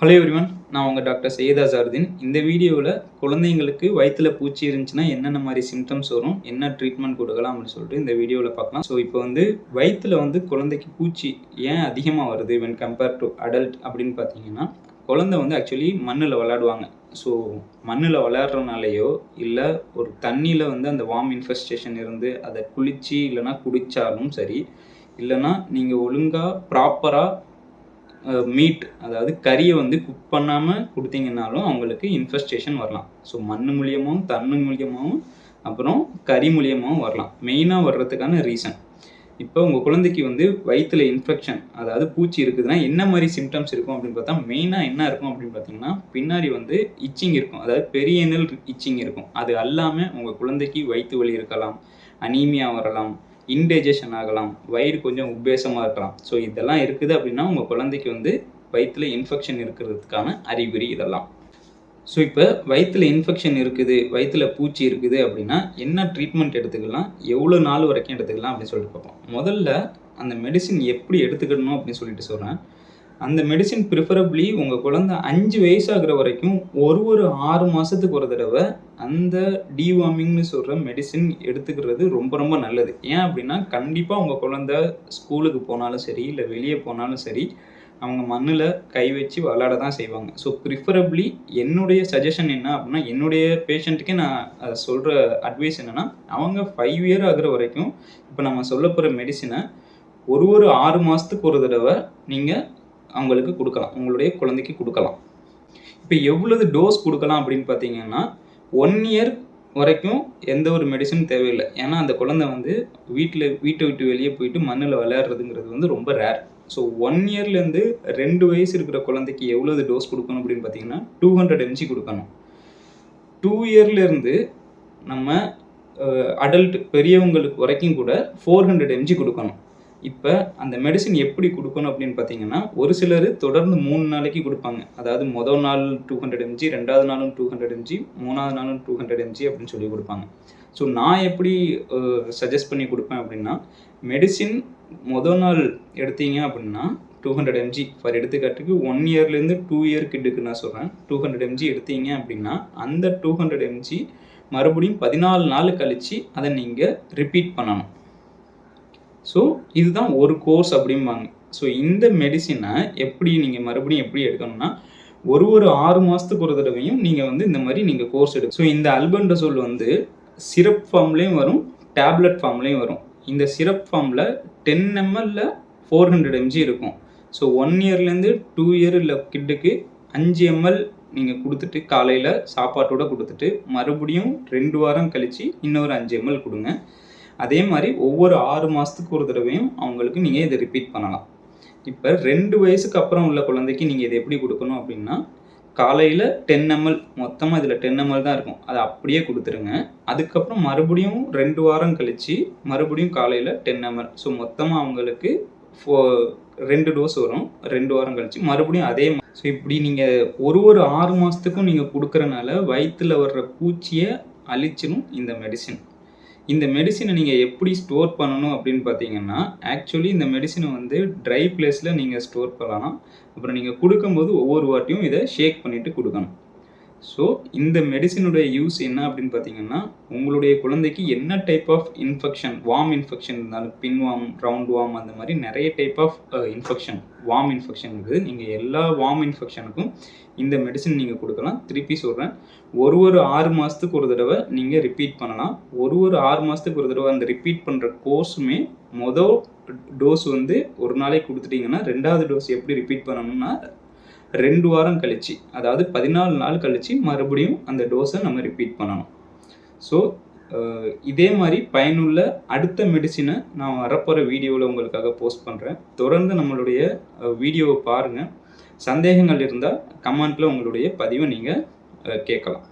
Hello everyone நான் உங்கள் doctor Syeda ஜார்தீன். இந்த வீடியோவில் குழந்தைங்களுக்கு வயிற்றுல பூச்சி இருந்துச்சுன்னா என்னென்ன மாதிரி சிம்டம்ஸ் வரும் என்ன ட்ரீட்மெண்ட் கொடுக்கலாம் அப்படின்னு சொல்லிட்டு இந்த வீடியோவில் பார்க்கலாம். ஸோ இப்போ வந்து வயிற்றில் வந்து குழந்தைக்கு பூச்சி ஏன் அதிகமாக வருது வென் கம்பேர் டு அடல்ட் அப்படின்னு பார்த்தீங்கன்னா குழந்தை வந்து ஆக்சுவலி மண்ணில் விளையாடுவாங்க. ஸோ மண்ணில் விளையாடுறனாலேயோ இல்லை ஒரு தண்ணியில் வந்து அந்த வார்ம் இன்ஃபெஸ்டேஷன் இருந்து அதை குளித்து இல்லைன்னா குடித்தாலும் சரி இல்லைன்னா நீங்கள் ஒழுங்காக ப்ராப்பராக மீட் அதாவது கறியை வந்து குக் பண்ணாமல் கொடுத்தீங்கன்னாலும் அவங்களுக்கு இன்ஃபெஸ்டேஷன் வரலாம். ஸோ மண் மூலியமாகவும் தண்ணு மூலியமாகவும் அப்புறம் கறி மூலியமாகவும் வரலாம். மெயினாக வர்றதுக்கான ரீசன் இப்போ உங்கள் குழந்தைக்கு வந்து வயிற்றில் இன்ஃபெக்ஷன் அதாவது பூச்சி இருக்குதுன்னா என்ன மாதிரி சிம்டம்ஸ் இருக்கும் அப்படின்னு பார்த்தா மெயினாக என்ன இருக்கும் அப்படின்னு பார்த்தீங்கன்னா பின்னாடி வந்து இச்சிங் இருக்கும். அதாவது பெரியனல் இச்சிங் இருக்கும். அது அல்லாமல் உங்கள் குழந்தைக்கு வயிற்று வலி இருக்கலாம் அனீமியா வரலாம். இன்டைஜஷன் ஆகலாம் வயிறு கொஞ்சம் உபேசமாக இருக்கலாம். ஸோ இதெல்லாம் இருக்குது அப்படின்னா உங்கள் குழந்தைக்கு வந்து வயிற்றில் இன்ஃபெக்ஷன் இருக்கிறதுக்கான அறிகுறி இதெல்லாம். ஸோ இப்போ வயிற்றில் இன்ஃபெக்ஷன் இருக்குது வயிற்றில் பூச்சி இருக்குது அப்படின்னா என்ன ட்ரீட்மெண்ட் எடுத்துக்கலாம் எவ்வளோ நாள் வரைக்கும் எடுத்துக்கலாம் அப்படின்னு சொல்லிட்டு பார்ப்போம். முதல்ல அந்த மெடிசின் எப்படி எடுத்துக்கணும் அப்படின்னு சொல்லிட்டு சொல்கிறேன் அந்த மெடிசின் ப்ரிஃபரபிளி உங்கள் குழந்தை அஞ்சு வயசாகிற வரைக்கும் ஒரு ஒரு ஆறு மாதத்துக்கு ஒரு தடவை அந்த டிவார்மிங்னு சொல்கிற மெடிசின் எடுத்துக்கிறது ரொம்ப ரொம்ப நல்லது. ஏன் அப்படின்னா கண்டிப்பாக உங்கள் குழந்தை ஸ்கூலுக்கு போனாலும் சரி இல்லை வெளியே போனாலும் சரி அவங்க மண்ணில் கை வச்சு விளாட தான் செய்வாங்க. ஸோ ப்ரிஃபரபிளி என்னுடைய சஜஷன் என்ன அப்படின்னா என்னுடைய பேஷண்ட்டுக்கே நான் அதை சொல்கிற அட்வைஸ் என்னென்னா அவங்க ஃபைவ் இயர் ஆகிற வரைக்கும் இப்போ நம்ம சொல்ல போகிற மெடிசினை ஒரு ஒரு ஆறு மாதத்துக்கு ஒரு தடவை நீங்கள் அவங்களுக்கு கொடுக்கலாம். உங்களுடைய குழந்தைக்கு கொடுக்கலாம். இப்போ எவ்வளவு டோஸ் கொடுக்கலாம் அப்படின்னு பார்த்தீங்கன்னா ஒன் இயர் வரைக்கும் எந்த ஒரு மெடிசனும் தேவையில்லை. ஏன்னா அந்த குழந்தை வந்து வீட்டில் வீட்டை விட்டு வெளியே போயிட்டு மண்ணில் விளையாடுறதுங்கிறது வந்து ரொம்ப ரேர் ஸோ ஒன் இயர்லேருந்து ரெண்டு வயசு இருக்கிற குழந்தைக்கு எவ்வளவு டோஸ் கொடுக்கணும் அப்படின்னு பார்த்தீங்கன்னா டூ ஹண்ட்ரட் எம்ஜி கொடுக்கணும். டூ இயர்லேருந்து நம்ம அடல்ட் பெரியவங்களுக்கு வரைக்கும் கூட ஃபோர் ஹண்ட்ரட் எம்ஜி கொடுக்கணும். இப்போ அந்த மெடிசின் எப்படி கொடுக்கணும் அப்படின்னு பார்த்தீங்கன்னா ஒரு சிலர் தொடர்ந்து மூணு நாளைக்கு கொடுப்பாங்க. அதாவது மொதல் நாள் டூ ஹண்ட்ரட் எம்ஜி ரெண்டாவது நாளும் டூ ஹண்ட்ரட் எம்ஜி மூணாவது நாளும் டூ ஹண்ட்ரட் எம்ஜி அப்படின்னு சொல்லி கொடுப்பாங்க. ஸோ நான் எப்படி சஜஸ்ட் பண்ணி கொடுப்பேன் அப்படின்னா மெடிசின் மொதல் நாள் எடுத்தீங்க அப்படின்னா டூ ஹண்ட்ரட் எம்ஜி ஃபார் எடுத்துக்காட்டுக்கு ஒன் இயர்லேருந்து டூ இயர் கிட்டுக்கு நான் சொல்கிறேன் டூ ஹண்ட்ரட் எம்ஜி எடுத்தீங்க அப்படின்னா அந்த டூ ஹண்ட்ரட் எம்ஜி மறுபடியும் பதினாலு நாள் கழித்து அதை நீங்கள் ரிப்பீட் பண்ணணும். ஸோ இதுதான் ஒரு கோர்ஸ் அப்படிம்பாங்க. ஸோ இந்த மெடிசினை எப்படி நீங்கள் மறுபடியும் எப்படி எடுக்கணும்னா ஒரு ஒரு ஆறு மாதத்துக்கு ஒரு தடவையும் நீங்கள் வந்து இந்த மாதிரி நீங்கள் கோர்ஸ் எடுக்கும் ஸோ இந்த அல்பண்டசோல் வந்து சிரப் ஃபார்ம்லேயும் வரும் டேப்லெட் ஃபார்ம்லேயும் வரும். இந்த சிரப் ஃபார்மில் டென் எம்எல்ல ஃபோர் ஹண்ட்ரட் எம்ஜி இருக்கும். ஸோ ஒன் இயர்லேருந்து டூ இயர் இல்லை கிட்டுக்கு அஞ்சு எம்எல் நீங்கள் கொடுத்துட்டு காலையில் சாப்பாட்டோடு கொடுத்துட்டு மறுபடியும் ரெண்டு வாரம் கழித்து இன்னொரு அஞ்சு எம்எல் கொடுங்க. அதே மாதிரி ஒவ்வொரு ஆறு மாதத்துக்கு ஒரு தடவையும் அவங்களுக்கு நீங்கள் இதை ரிப்பீட் பண்ணலாம். இப்போ ரெண்டு வயசுக்கு அப்புறம் உள்ள குழந்தைக்கு நீங்கள் இதை எப்படி கொடுக்கணும் அப்படின்னா காலையில் டென் எம்எல் மொத்தமாக இதில் டென் எம்எல் தான் இருக்கும். அதை அப்படியே கொடுத்துருங்க. அதுக்கப்புறம் மறுபடியும் ரெண்டு வாரம் கழித்து மறுபடியும் காலையில் டென் எம்எல் ஸோ மொத்தமாக அவங்களுக்கு ஃபோ ரெண்டு டோஸ் வரும். ரெண்டு வாரம் கழித்து மறுபடியும் அதே ஸோ இப்படி நீங்கள் ஒரு ஒரு ஆறு மாதத்துக்கும் நீங்கள் கொடுக்குறனால வயிற்றில் வர்ற பூச்சியை அழிச்சிடும் இந்த மெடிசின் இந்த மெடிசினை நீங்கள் எப்படி ஸ்டோர் பண்ணணும் அப்படின்னு பார்த்தீங்கன்னா ஆக்சுவலி இந்த மெடிசினை வந்து ட்ரை பிளேஸில் நீங்கள் ஸ்டோர் பண்ணலாம். அப்புறம் நீங்கள் கொடுக்கும்போது ஒவ்வொரு வாட்டியும் இதை ஷேக் பண்ணிவிட்டு கொடுக்கணும். ஸோ இந்த மெடிசினுடைய யூஸ் என்ன அப்படின்னு பார்த்தீங்கன்னா உங்களுடைய குழந்தைக்கு என்ன type of infection worm infection இருந்தாலும் பின் வார்ம் ரவுண்ட் வார்ம் அந்த மாதிரி நிறைய type of infection worm infection இருக்குது. நீங்கள் எல்லா வார்ம் இன்ஃபெக்ஷனுக்கும் இந்த மெடிசின் நீங்கள் கொடுக்கலாம். திருப்பி சொல்கிறேன் ஒரு ஒரு ஆறு மாதத்துக்கு ஒரு தடவை நீங்கள் ரிப்பீட் பண்ணலாம். ஒரு ஒரு ஆறு மாதத்துக்கு ஒரு தடவை அந்த ரிப்பீட் பண்ணுற கோர்ஸுமே மொதல் டோஸ் வந்து ஒரு நாளைக்கு கொடுத்துட்டிங்கன்னா ரெண்டாவது டோஸ் எப்படி ரிப்பீட் பண்ணணும்னா ரெண்டு வாரம் கழிச்சு அதாவது பதினாலு நாள் கழித்து மறுபடியும் அந்த டோஸை நம்ம ரிப்பீட் பண்ணணும். ஸோ இதே மாதிரி பயனுள்ள அடுத்த மெடிசினை நான் வரப்போகிற வீடியோவில் உங்களுக்காக போஸ்ட் பண்ணுறேன் தொடர்ந்து நம்மளுடைய வீடியோவை பாருங்கள் சந்தேகங்கள் இருந்தால் கமெண்ட்டில் உங்களுடைய பதிவை நீங்கள் கேட்கலாம்.